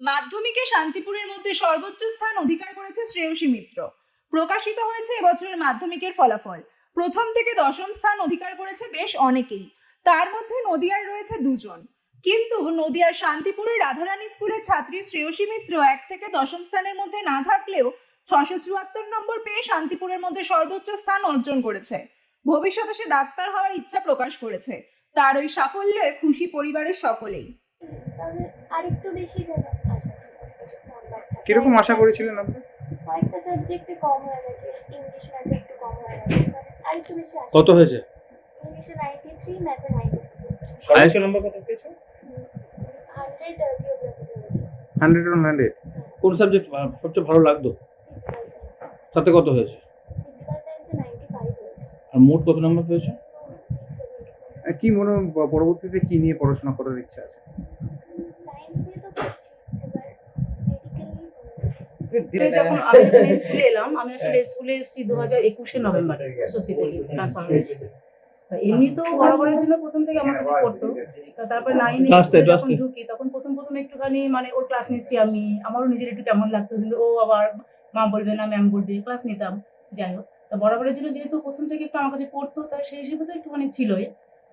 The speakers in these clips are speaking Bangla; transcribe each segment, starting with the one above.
মাধ্যমিকে শান্তিপুরের মধ্যে সর্বোচ্চ স্থান অধিকার করেছে শ্রেয়সী মিত্র। প্রকাশিত হয়েছে এবছরের মাধ্যমিকের ফলাফল। প্রথম থেকে দশম স্থান অধিকার করেছে বেশ অনেকেই। তার মধ্যে নদিয়ার রয়েছে দুজন। কিন্তু নদিয়ার শান্তিপুরের রাধারানী স্কুলের ছাত্রী শ্রেয়সী মিত্র এক থেকে দশম স্থানের মধ্যে না থাকলেও ছশো চুয়াত্তর নম্বর পেয়ে শান্তিপুরের মধ্যে সর্বোচ্চ স্থান অর্জন করেছে। ভবিষ্যতে সে ডাক্তার হওয়ার ইচ্ছা প্রকাশ করেছে। তার ওই সাফল্যে খুশি পরিবারের সকলেই। তাহলে আরেকটু বেশি যেন আশা ছিল। কীরকম আশা করেছিলেন আপনি? কয়েকটা সাবজেক্টে কম হয়ে গেছে ইংলিশ ম্যাথে একটু কম হয়ে গেছে আরেকটু বেশি আশা কত হয়েছে? ইংলিশে নাইনটি থ্রি ম্যাথে নাইনটি সিক্স সর্বোচ্চ নম্বর কত পেয়েছ হান্ড্রেড জিওগ্রাফিতে হয়েছে। হান্ড্রেড অন হান্ড্রেড কোন সাবজেক্ট সবচেয়ে ভালো লাগতো? তাতে কত হয়েছে? আর মোট কত নম্বর পেয়েছ? কি মনে হয় পরবর্তীতে কি নিয়ে পড়াশোনা করার ইচ্ছা আছে? সায়েন্স নিয়ে তো পড়ছি এবার মেডিকেল নিয়ে তো যখন আমি স্কুলে এলাম আমি আসলে স্কুলে এসেছি দু হাজার একুশে নভেম্বর স্বস্তি থেকে ট্রান্সফার হয়েছে এমনি তো বরাবরের জন্য প্রথম থেকে আমার কাছে পড়তো। তারপর নাইনে যখন ঢুকি তখন প্রথম প্রথম একটুখানি মানে ওর ক্লাস নিচ্ছি আমি। আমারও নিজের একটু কেমন লাগতো কিন্তু ও আবার মা বলবে না ম্যাম বলবে ক্লাস নিতাম। যাই হোক। তা বরাবরের জন্য যেহেতু প্রথম থেকে একটু আমার কাছে পড়তো তাই সেই হিসেবে তো একটুখানি ছিলই।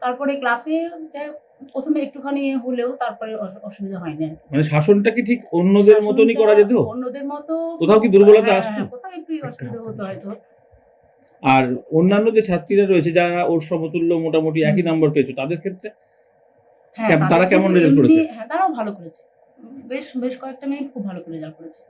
তারপরে ক্লাসে যাই হোক প্রথমে একটুখানি হলেও তারপরে অস- অসুবিধা হয়নি আর মানে শাসনটা কি ঠিক অন্যদের মতনই করা যেত? অন্যদের মতো কোথাও কি দুর্বলতা হ্যাঁ, আসতো? হ্যাঁ, কোথাও একটু অসুবিধা হতো হয়তো। আর অন্যান্য যে ছাত্রীরা রয়েছে যারা ওর সমতুল্য মোটামুটি একই নাম্বার পেয়েছে তাদের ক্ষেত্রে? হ্যাঁ তারা তাদের কেমন result এমনি- করেছে? হ্যাঁ তারাও ভালো করেছে। বেশ বেশ কয়েকটা মেয়ে খুব ভালো করে রেজাল্ট করেছে।